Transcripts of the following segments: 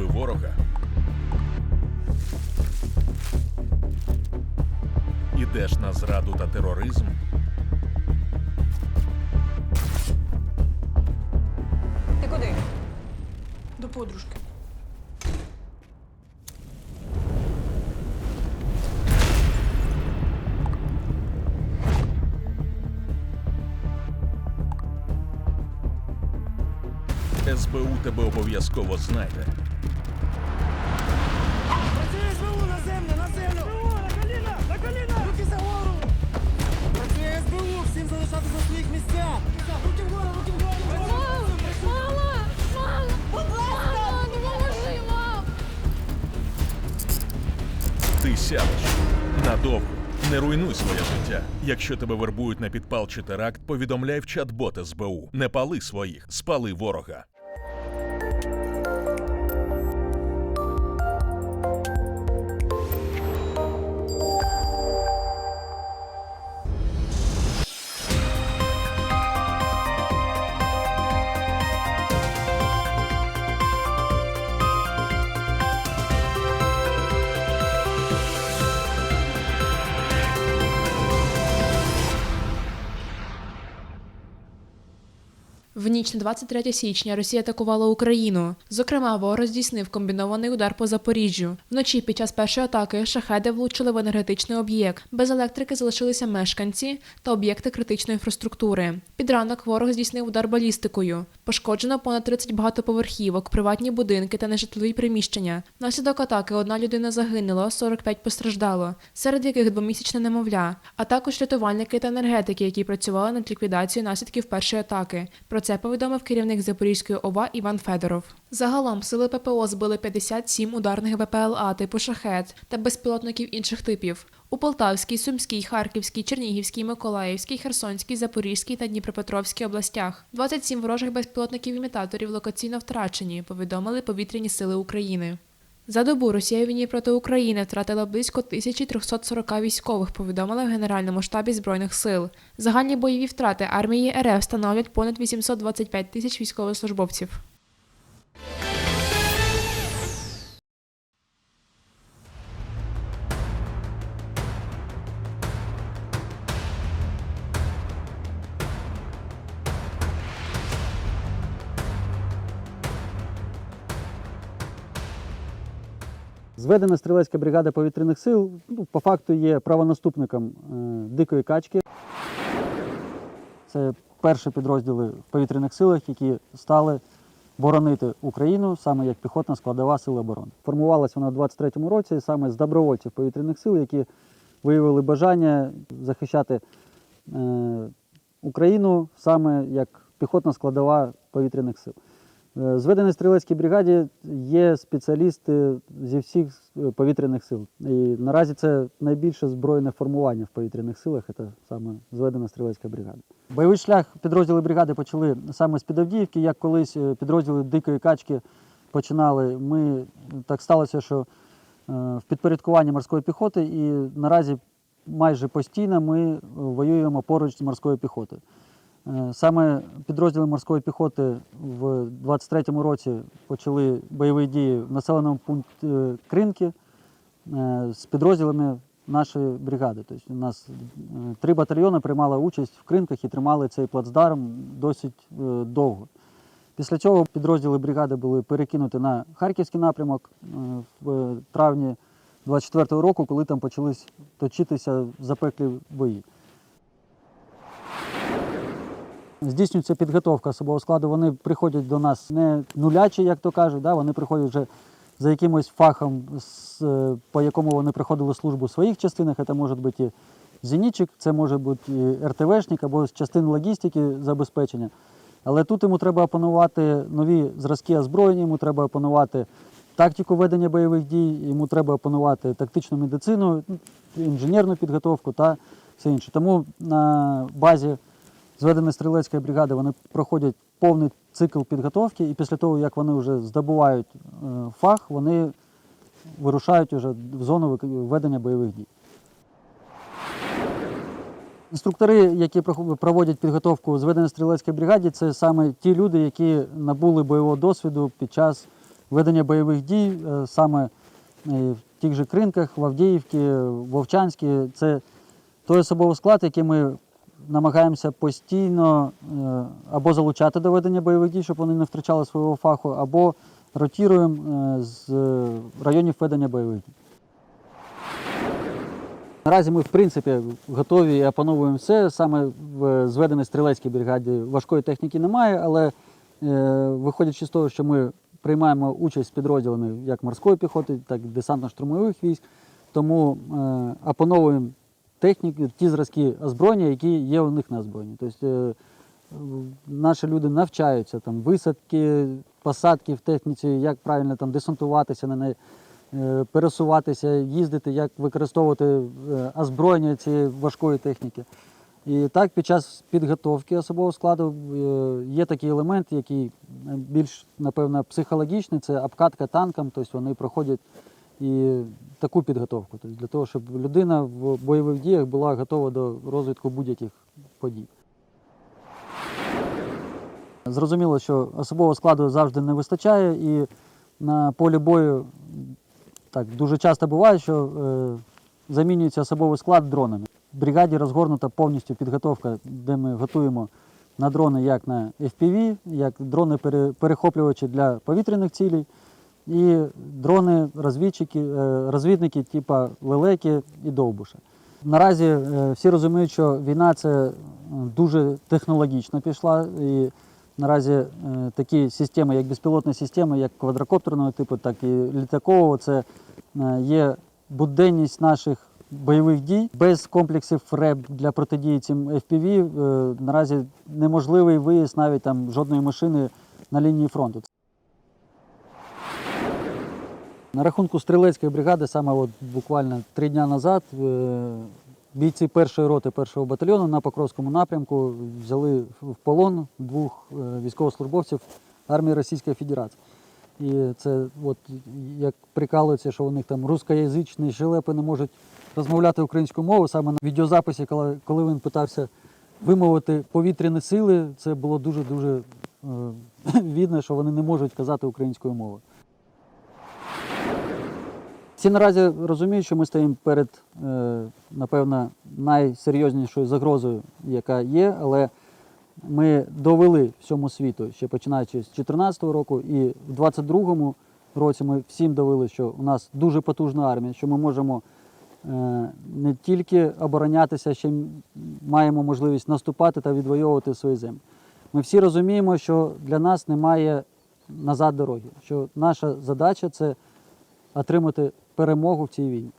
вербують ворога. Ідеш на зраду та тероризм. Ти куди? До подружки. СБУ тебе обов'язково знайде. Своїх! Ти сядеш надовго. Не руйнуй своє життя. Якщо тебе вербують на підпал чи теракт, повідомляй в чат-бот СБУ. Не пали своїх, спали ворога. В ніч на 23 січня Росія атакувала Україну. Зокрема, ворог здійснив комбінований удар по Запоріжжю. Вночі під час першої атаки шахеди влучили в енергетичний об'єкт. Без електрики залишилися мешканці та об'єкти критичної інфраструктури. Під ранок ворог здійснив удар балістикою. Пошкоджено понад 30 багатоповерхівок, приватні будинки та нежитлові приміщення. Внаслідок атаки одна людина загинула, 45 постраждало, серед яких двомісячне немовля, а також рятувальники та енергетики, які працювали над ліквідацією наслідків першої атаки. Про це повідомив керівник Запорізької ОВА Іван Федоров. Загалом сили ППО збили 57 ударних ВПЛА типу шахет та безпілотників інших типів. У Полтавській, Сумській, Харківській, Чернігівській, Миколаївській, Херсонській, Запорізькій та Дніпропетровській областях. 27 ворожих безпілотників-імітаторів локаційно втрачені, повідомили повітряні сили України. За добу Росія війні проти України втратила близько 1340 військових, повідомили в Генеральному штабі Збройних сил. Загальні бойові втрати армії РФ становлять понад 825 тисяч військовослужбовців. Зведена стрілецька бригада повітряних сил ну, по факту є правонаступником е, дикої качки. Це перші підрозділи в повітряних силах, які стали боронити Україну саме як піхотна складова сил оборони. Формувалася вона в 23-му році саме з добровольців повітряних сил, які виявили бажання захищати е, Україну саме як піхотна складова повітряних сил. Е, зведеній стрілецькій бригаді є спеціалісти зі всіх е, повітряних сил. І наразі це найбільше збройне формування в повітряних силах, це саме зведена стрілецька бригада. Бойовий шлях підрозділи бригади почали саме з Підавдіївки, як колись е, підрозділи Дикої качки починали. Ми так сталося, що в підпорядкуванні морської піхоти, і наразі майже постійно ми воюємо поруч з морською піхотою. Е, Саме підрозділи морської піхоти в 23-му році почали бойові дії в населеному пункті е, Кринки е, з підрозділами нашої бригади. Тобто у нас три батальйони приймали участь в кринках і тримали цей плацдарм досить довго. Після цього підрозділи бригади були перекинуті на харківський напрямок в травні 24-го року, коли там почались точитися запеклі бої. Здійснюється підготовка особового складу. Вони приходять до нас не нулячі, як то кажуть, да? вони приходять вже за якимось фахом, е, по якому вони проходили службу в своїх частинах. Це може бути і зенітчик, це може бути і РТВшник або з частин логістики забезпечення. Але тут йому треба опанувати нові зразки озброєння, йому треба опанувати тактику ведення бойових дій, йому треба опанувати тактичну медицину, інженерну підготовку та все інше. Тому на базі зведеної стрілецької бригади вони проходять повний цикл підготовки, і після того, як вони вже здобувають е, фах, вони вирушають уже в зону ведення бойових дій. Інструктори, які проводять підготовку зведення стрілецької бригаді, це саме ті люди, які набули бойового досвіду під час ведення бойових дій, е, саме е, в тих же кринках, в Авдіївці, Вовчанській. Це той особовий склад, який ми намагаємося постійно е, або залучати до ведення бойових дій, щоб вони не втрачали свого фаху, або ротіруємо е, з е, районів ведення бойових дій. Наразі ми, в принципі, готові і опановуємо все. Саме в зведеній стрілецькій бригаді важкої техніки немає, але е, виходячи з того, що ми приймаємо участь підрозділами як морської піхоти, так і десантно-штурмових військ, тому е, опановуємо техніку, ті зразки озброєння, які є у них на озброєнні. Тобто е, наші люди навчаються там висадки, посадки в техніці, як правильно там десантуватися на неї е, пересуватися, їздити, як використовувати е, озброєння цієї важкої техніки. І так, під час підготовки особового складу є такий елемент, який більш, напевно, психологічний, це обкатка танком, тобто вони проходять і таку підготовку, тобто для того, щоб людина в бойових діях була готова до розвитку будь-яких подій. Зрозуміло, що особового складу завжди не вистачає, і на полі бою так дуже часто буває, що е, замінюється особовий склад дронами. В бригаді розгорнута повністю підготовка, де ми готуємо на дрони як на FPV, як дрони перехоплювачі для повітряних цілей, і дрони розвідчики, е, розвідники типу лелеки і довбуша. Наразі е, всі розуміють, що війна це е, дуже технологічно пішла. І наразі такі системи, як безпілотні системи, як квадрокоптерного типу, так і літакового, це є буденність наших бойових дій. Без комплексів РЕБ для протидії цим FPV наразі неможливий виїзд навіть там жодної машини на лінії фронту. На рахунку стрілецької бригади, саме от буквально три дні назад, е, бійці першої роти першого батальйону на Покровському напрямку взяли в полон двох е, військовослужбовців армії Російської Федерації. І це от як прикалується, що у них там рускоязичні жилепи не можуть розмовляти українською мовою. Саме на відеозаписі, коли, він питався вимовити повітряні сили, це було дуже-дуже е, видно, що вони не можуть казати українською мовою. Всі наразі розуміють, що ми стоїмо перед, е, напевно, найсерйознішою загрозою, яка є, але ми довели всьому світу, ще починаючи з 2014 року, і в 2022 році ми всім довели, що у нас дуже потужна армія, що ми можемо е, не тільки оборонятися, ще маємо можливість наступати та відвоювати свої землі. Ми всі розуміємо, що для нас немає назад дороги, що наша задача це отримати перемогу в цій війні.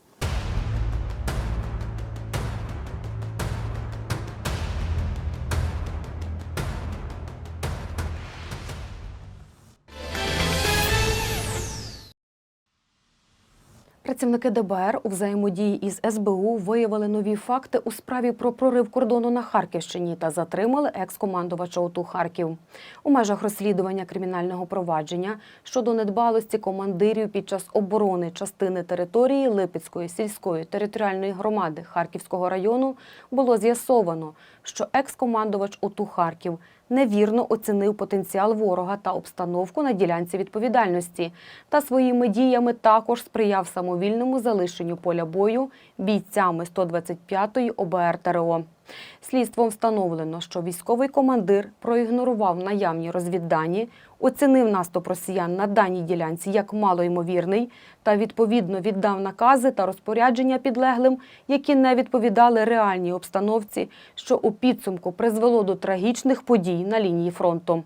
Працівники ДБР у взаємодії із СБУ виявили нові факти у справі про прорив кордону на Харківщині та затримали екс-командувача ОТУ Харків. У межах розслідування кримінального провадження щодо недбалості командирів під час оборони частини території Липецької сільської територіальної громади Харківського району було з'ясовано, що екс-командувач ОТУ Харків невірно оцінив потенціал ворога та обстановку на ділянці відповідальності та своїми діями також сприяв самовільному залишенню поля бою бійцями 125-ї ОБР ТРО. Слідством встановлено, що військовий командир проігнорував наявні розвіддані, оцінив наступ росіян на даній ділянці як малоймовірний та відповідно віддав накази та розпорядження підлеглим, які не відповідали реальній обстановці, що у підсумку призвело до трагічних подій на лінії фронту.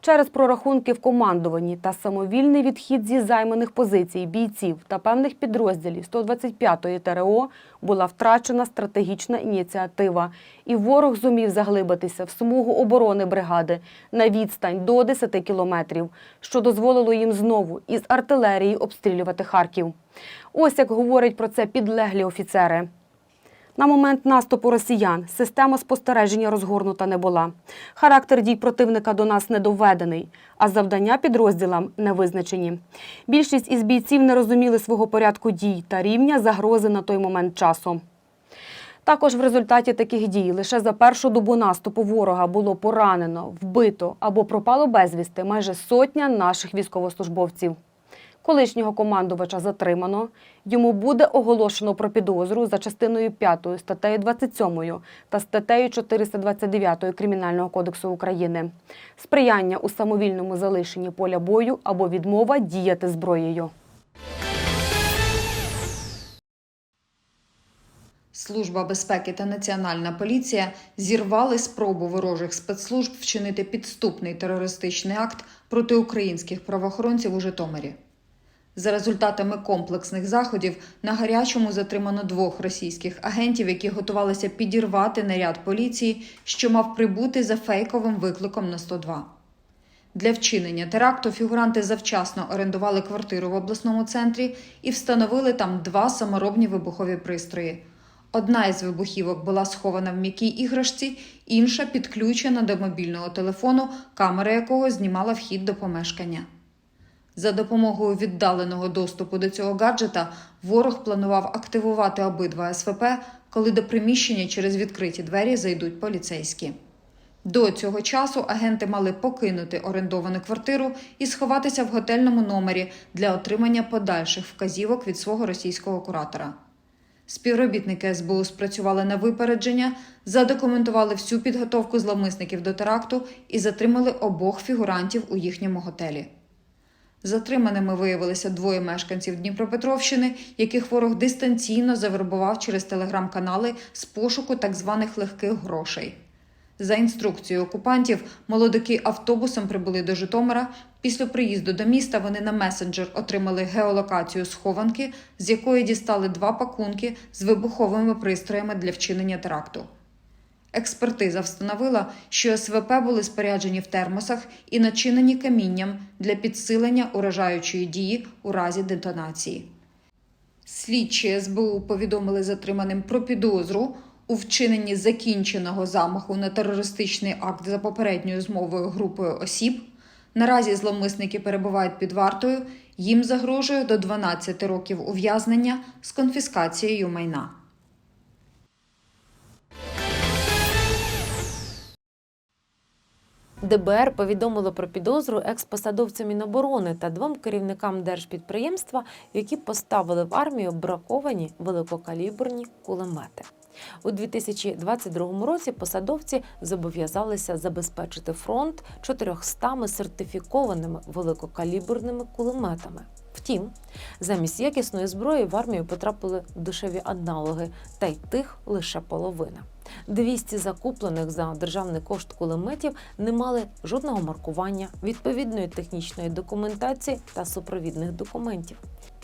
Через прорахунки в командуванні та самовільний відхід зі займаних позицій бійців та певних підрозділів 125-ї ТРО була втрачена стратегічна ініціатива, і ворог зумів заглибитися в смугу оборони бригади на відстань до 10 кілометрів, що дозволило їм знову із артилерії обстрілювати Харків. Ось як говорять про це підлеглі офіцери. На момент наступу росіян система спостереження розгорнута не була. Характер дій противника до нас не доведений, а завдання підрозділам не визначені. Більшість із бійців не розуміли свого порядку дій та рівня загрози на той момент часу. Також в результаті таких дій лише за першу добу наступу ворога було поранено, вбито або пропало безвісти майже сотня наших військовослужбовців. Колишнього командувача затримано. Йому буде оголошено про підозру за частиною 5 статтею 27 та статтею 429 Кримінального кодексу України. Сприяння у самовільному залишенні поля бою або відмова діяти зброєю. Служба безпеки та Національна поліція зірвали спробу ворожих спецслужб вчинити підступний терористичний акт проти українських правоохоронців у Житомирі. За результатами комплексних заходів на гарячому затримано двох російських агентів, які готувалися підірвати наряд поліції, що мав прибути за фейковим викликом на 102. Для вчинення теракту фігуранти завчасно орендували квартиру в обласному центрі і встановили там два саморобні вибухові пристрої. Одна із вибухівок була схована в м'якій іграшці, інша підключена до мобільного телефону, камера якого знімала вхід до помешкання. За допомогою віддаленого доступу до цього гаджета ворог планував активувати обидва СВП, коли до приміщення через відкриті двері зайдуть поліцейські. До цього часу агенти мали покинути орендовану квартиру і сховатися в готельному номері для отримання подальших вказівок від свого російського куратора. Співробітники СБУ спрацювали на випередження, задокументували всю підготовку зловмисників до теракту і затримали обох фігурантів у їхньому готелі. Затриманими виявилися двоє мешканців Дніпропетровщини, яких ворог дистанційно завербував через телеграм-канали з пошуку так званих легких грошей. За інструкцією окупантів, молодики автобусом прибули до Житомира. Після приїзду до міста вони на месенджер отримали геолокацію схованки, з якої дістали два пакунки з вибуховими пристроями для вчинення теракту. Експертиза встановила, що СВП були споряджені в термосах і начинені камінням для підсилення уражаючої дії у разі детонації. Слідчі СБУ повідомили затриманим про підозру у вчиненні закінченого замаху на терористичний акт за попередньою змовою групою осіб. Наразі зловмисники перебувають під вартою. Їм загрожує до 12 років ув'язнення з конфіскацією майна. ДБР повідомило про підозру експосадовцю Міноборони та двом керівникам держпідприємства, які поставили в армію браковані великокаліберні кулемети. У 2022 році посадовці зобов'язалися забезпечити фронт 400 сертифікованими великокаліберними кулеметами. Втім, замість якісної зброї в армію потрапили дешеві аналоги, та й тих лише половина. 200 закуплених за державний кошт кулеметів не мали жодного маркування, відповідної технічної документації та супровідних документів.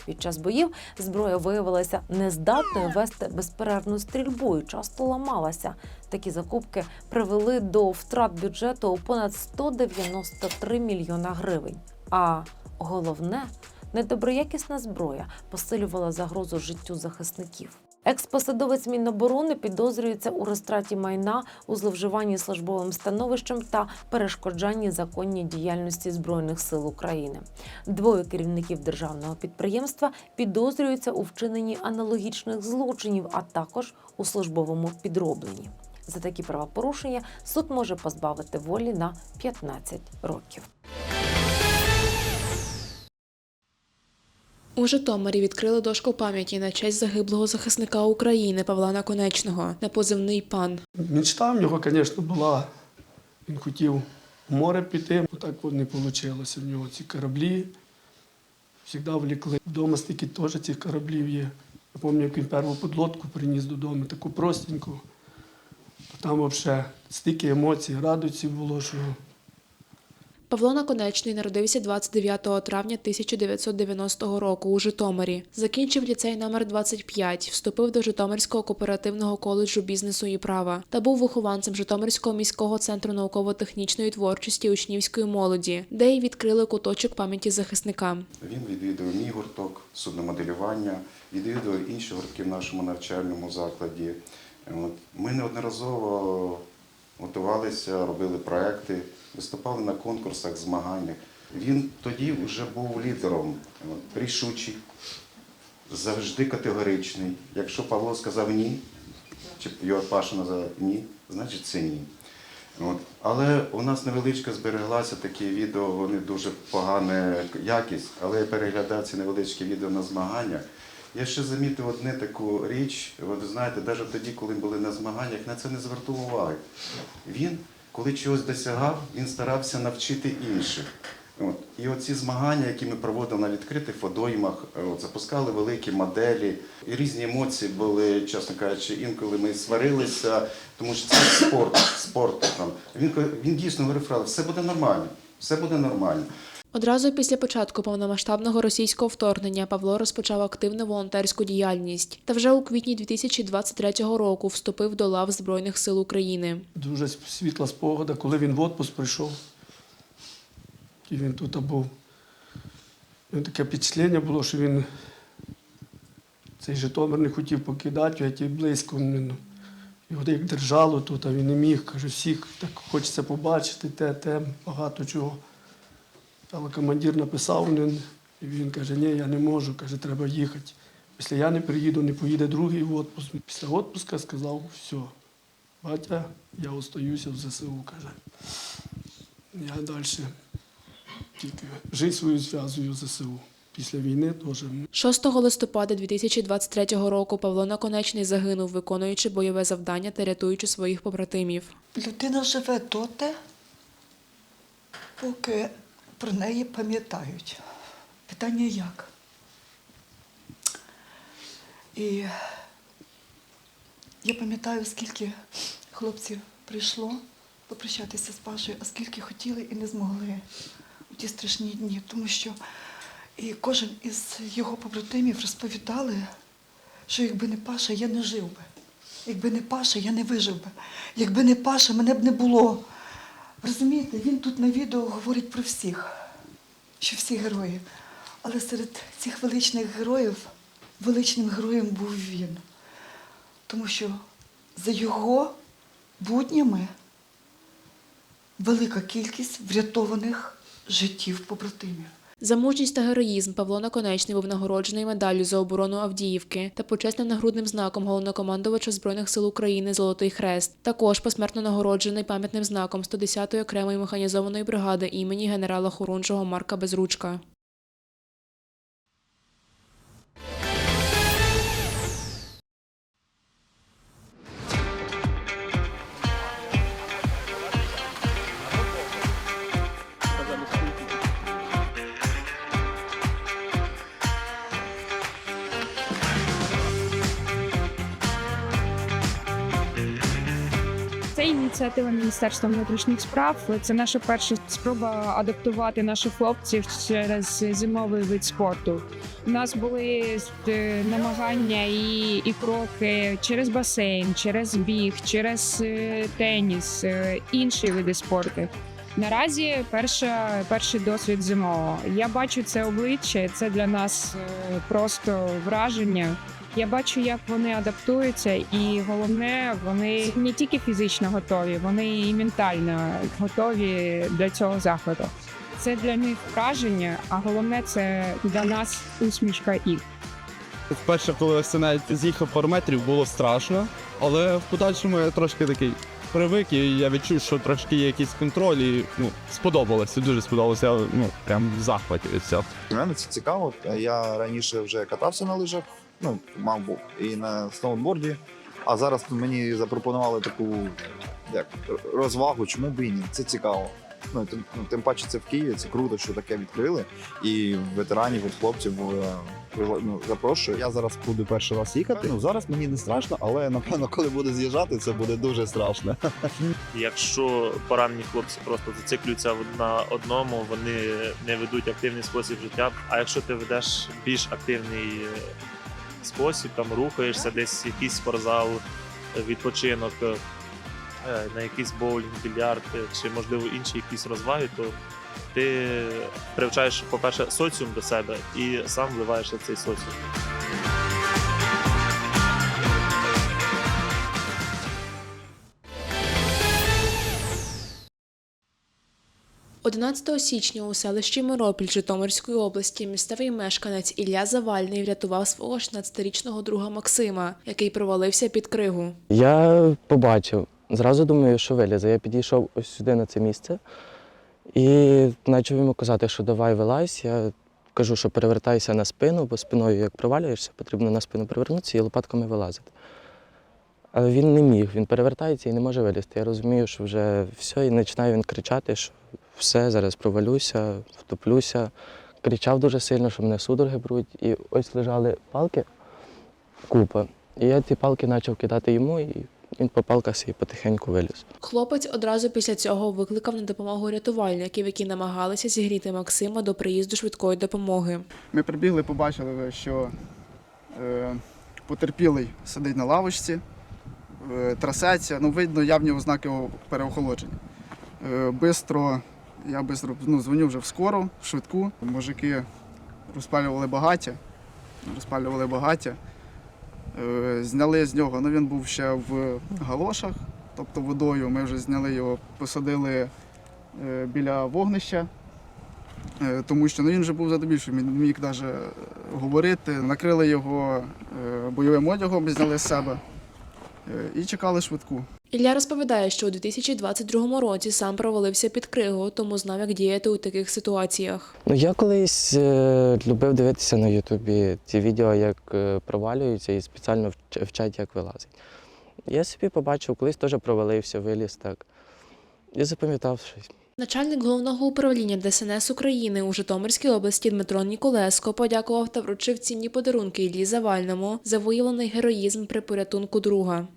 Під час боїв зброя виявилася нездатною вести безперервну стрільбу і часто ламалася. Такі закупки привели до втрат бюджету у понад 193 мільйона гривень. А головне, недоброякісна зброя посилювала загрозу життю захисників. Експосадовець Міноборони підозрюється у розтраті майна, у зловживанні службовим становищем та перешкоджанні законній діяльності Збройних сил України. Двоє керівників державного підприємства підозрюються у вчиненні аналогічних злочинів, а також у службовому підробленні. За такі правопорушення суд може позбавити волі на 15 років. У Житомирі відкрили дошку пам'яті на честь загиблого захисника України Павла Наконечного на позивний пан. Мечта в нього, звісно, була. Він хотів в море піти, бо так от не вийшло в нього ці кораблі. Завжди влекли. Вдома стільки теж цих кораблів є. Я пам'ятаю, як він першу подлодку приніс додому, таку простеньку. Там взагалі стільки емоцій, радості було, що Павло Наконечний народився 29 травня 1990 року у Житомирі. Закінчив ліцей номер 25, вступив до Житомирського кооперативного коледжу бізнесу і права та був вихованцем Житомирського міського центру науково-технічної творчості учнівської молоді, де й відкрили куточок пам'яті захисника. Він відвідує мій гурток судномоделювання, відвідує інші гуртки в нашому навчальному закладі. Ми неодноразово готувалися, робили проекти, виступали на конкурсах, змаганнях. Він тоді вже був лідером, рішучий, завжди категоричний. Якщо Павло сказав ні, чи його Паша називає ні, значить це ні. От. Але у нас невеличка збереглася такі відео, вони дуже погана якість, але я переглядав ці невеличкі відео на змаганнях. Я ще замітив одне таку річ, от знаєте, навіть тоді, коли були на змаганнях, на це не звертав уваги. Він, коли чогось досягав, він старався навчити інших. От. І оці змагання, які ми проводили на відкритих водоймах, от, запускали великі моделі, і різні емоції були, чесно кажучи, інколи ми сварилися, тому що це спорт, спорт. Там. Він, він дійсно говорив, «Фрау, все буде нормально, все буде нормально. Одразу після початку повномасштабного російського вторгнення Павло розпочав активну волонтерську діяльність та вже у квітні 2023 року вступив до лав Збройних сил України. Дуже світла спогада, коли він в отпуск прийшов. І він тут був. І таке впечатлення було, що він цей Житомир не хотів покидати, геть і близько. ну, Його як держало тут, а він не міг. Каже, всіх так хочеться побачити, те, те, багато чого. Але командир написав, він, і він каже, ні, я не можу, каже, треба їхати. Після я не приїду, не поїде другий в отпуск. Після відпуска сказав, все, батя, я остаюся в ЗСУ, каже. Я далі тільки життя свою зв'язую з ЗСУ. Після війни теж. 6 листопада 2023 року Павло Наконечний загинув, виконуючи бойове завдання та рятуючи своїх побратимів. Людина живе доти, поки про неї пам'ятають. Питання як? І я пам'ятаю, скільки хлопців прийшло попрощатися з Пашою, а скільки хотіли і не змогли у ті страшні дні. Тому що і кожен із його побратимів розповідали, що якби не Паша, я не жив би. Якби не Паша, я не вижив би. Якби не Паша, мене б не було. Розумієте, він тут на відео говорить про всіх, що всі герої. Але серед цих величних героїв величним героєм був він. Тому що за його буднями велика кількість врятованих життів побратимів. За мужність та героїзм Павло Наконечний був нагороджений медаллю за оборону Авдіївки та почесним нагрудним знаком головнокомандувача Збройних сил України Золотий Хрест. Також посмертно нагороджений пам'ятним знаком 110-ї окремої механізованої бригади імені генерала Хорунжого Марка Безручка. Ініціатива Міністерства внутрішніх справ. Це наша перша спроба адаптувати наших хлопців через зимовий вид спорту. У нас були е, намагання і, і кроки через басейн, через біг, через е, теніс, е, інші види спорту. Наразі перша, перший досвід зимового. Я бачу це обличчя. Це для нас просто враження. Я бачу, як вони адаптуються, і головне, вони не тільки фізично готові, вони і ментально готові до цього заходу. Це для них враження, а головне це для нас усмішка їх. Вперше, коли ось це навіть з'їхав пару метрів, було страшно, але в подальшому я трошки такий привик, і я відчув, що трошки є якийсь контроль, і ну, сподобалося, дуже сподобалося. Ну, прям в захваті від цього. Для мене це цікаво. Я раніше вже катався на лижах, ну, мав був, і на сноуборді. А зараз мені запропонували таку як, розвагу, чому б і ні. Це цікаво. Ну, тим, ну, тим паче це в Києві, це круто, що таке відкрили. І ветеранів, і хлопців е, ну, запрошую. Я зараз буду перший раз їхати. Ну зараз мені не страшно, але напевно, коли буду з'їжджати, це буде дуже страшно. Якщо поранені хлопці просто зациклюються на одному, вони не ведуть активний спосіб життя. А якщо ти ведеш більш активний е, спосіб, там рухаєшся, десь якийсь спортзал, відпочинок, е, на якийсь боулінг, більярд е, чи можливо інші якісь розваги, то ти привчаєш, по-перше, соціум до себе і сам вливаєшся в цей соціум. 11 січня у селищі Миропіль Житомирської області місцевий мешканець Ілля Завальний врятував свого 16-річного друга Максима, який провалився під кригу. Я побачив, зразу думаю, що вилізе. Я підійшов ось сюди на це місце і почав йому казати, що давай вилазь. Я кажу, що перевертайся на спину, бо спиною як провалюєшся, потрібно на спину перевернутися і лопатками вилазити. Але він не міг, він перевертається і не може вилізти. Я розумію, що вже все, і починає він кричати, що все, зараз провалюся, втоплюся. Кричав дуже сильно, що мене судороги беруть. І ось лежали палки, купа. І я ті палки почав кидати йому, і він по палках і потихеньку виліз. Хлопець одразу після цього викликав на допомогу рятувальників, які намагалися зігріти Максима до приїзду швидкої допомоги. Ми прибігли, побачили, що е, потерпілий сидить на лавочці, трасеться. Ну, видно явні ознаки переохолодження. Е, бистро, я бистро ну, дзвоню вже в скору, в швидку. Мужики розпалювали багаття, розпалювали багаття. Е, зняли з нього, ну він був ще в галошах, тобто водою. Ми вже зняли його, посадили е, біля вогнища. Е, тому що ну, він вже був задобільший, він міг навіть говорити. Накрили його е, бойовим одягом, зняли з себе е, і чекали швидку. Ілля розповідає, що у 2022 році сам провалився під кригу, тому знав, як діяти у таких ситуаціях. Ну, я колись е, любив дивитися на Ютубі ці відео, як е, провалюються і спеціально вчать, як вилазить. Я собі побачив, колись теж провалився, виліз так. І запам'ятав щось. Начальник головного управління ДСНС України у Житомирській області Дмитро Ніколеско подякував та вручив цінні подарунки Іллі Завальному за виявлений героїзм при порятунку друга.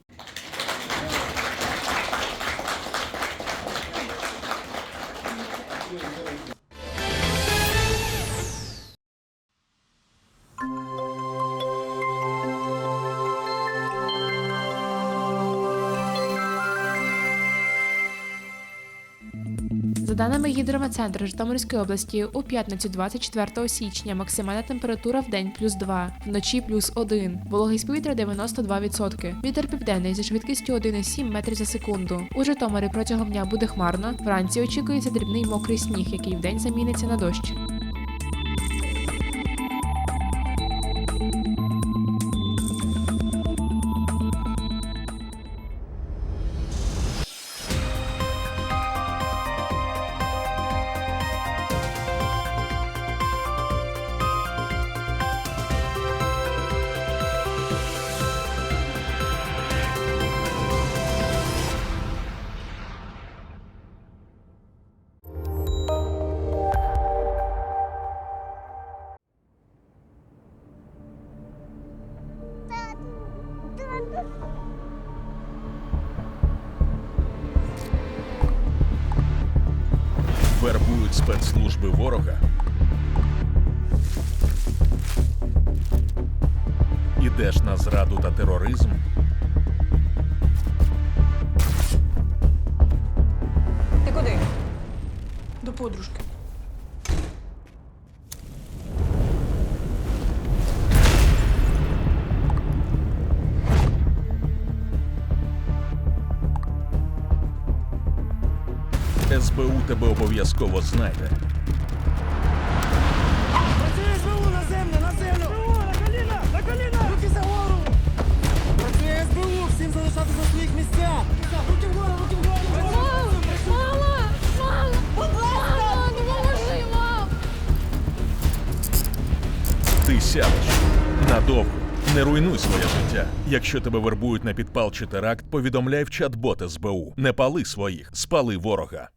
Даними гідрометцентру Житомирської області, у п'ятницю 24 січня максимальна температура в день плюс 2, вночі плюс 1, вологість повітря 92%. Вітер південний зі швидкістю 1,7 метрів за секунду. У Житомирі протягом дня буде хмарно. Вранці очікується дрібний мокрий сніг, який вдень заміниться на дощ. Спецслужби ворога. Ідеш на зраду та тероризм. СБУ тебе обов'язково знайде. Працює СБУ на землю, на землю! СБУ, на коліна, на коліна! Руки за гору! Працює СБУ, всім залишатися на своїх місцях! Руки вгору, руки вгору! Мама! Мама! Ласка! Допоможи, мам! Ти сядеш надовго. Не руйнуй своє життя. Якщо тебе вербують на підпал чи теракт, повідомляй в чат-бот СБУ. Не пали своїх, спали ворога.